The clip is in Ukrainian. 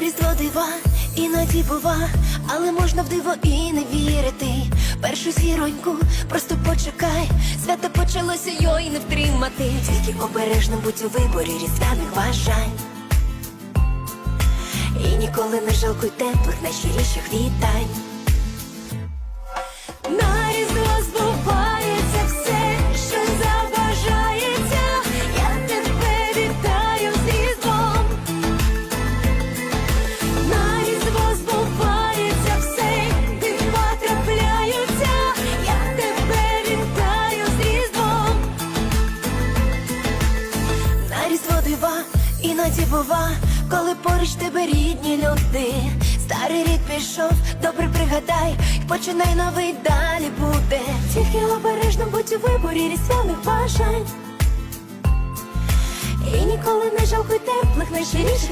Різдво дива, іноді бува, але можна в диво і не вірити. Першу зіроньку, просто почекай, свято почалося йой не втримати. Тільки обережно будь у виборі різдвяних бажань. І ніколи не жалкуй теплих, найщиріших вітань. Іноді бува, коли поруч тебе рідні люди. Старий рік пішов, добре пригадай, і починай новий далі буде. Тільки обережно будь у виборі різдвяних бажань. І ніколи не жалкуй теплих найширіших.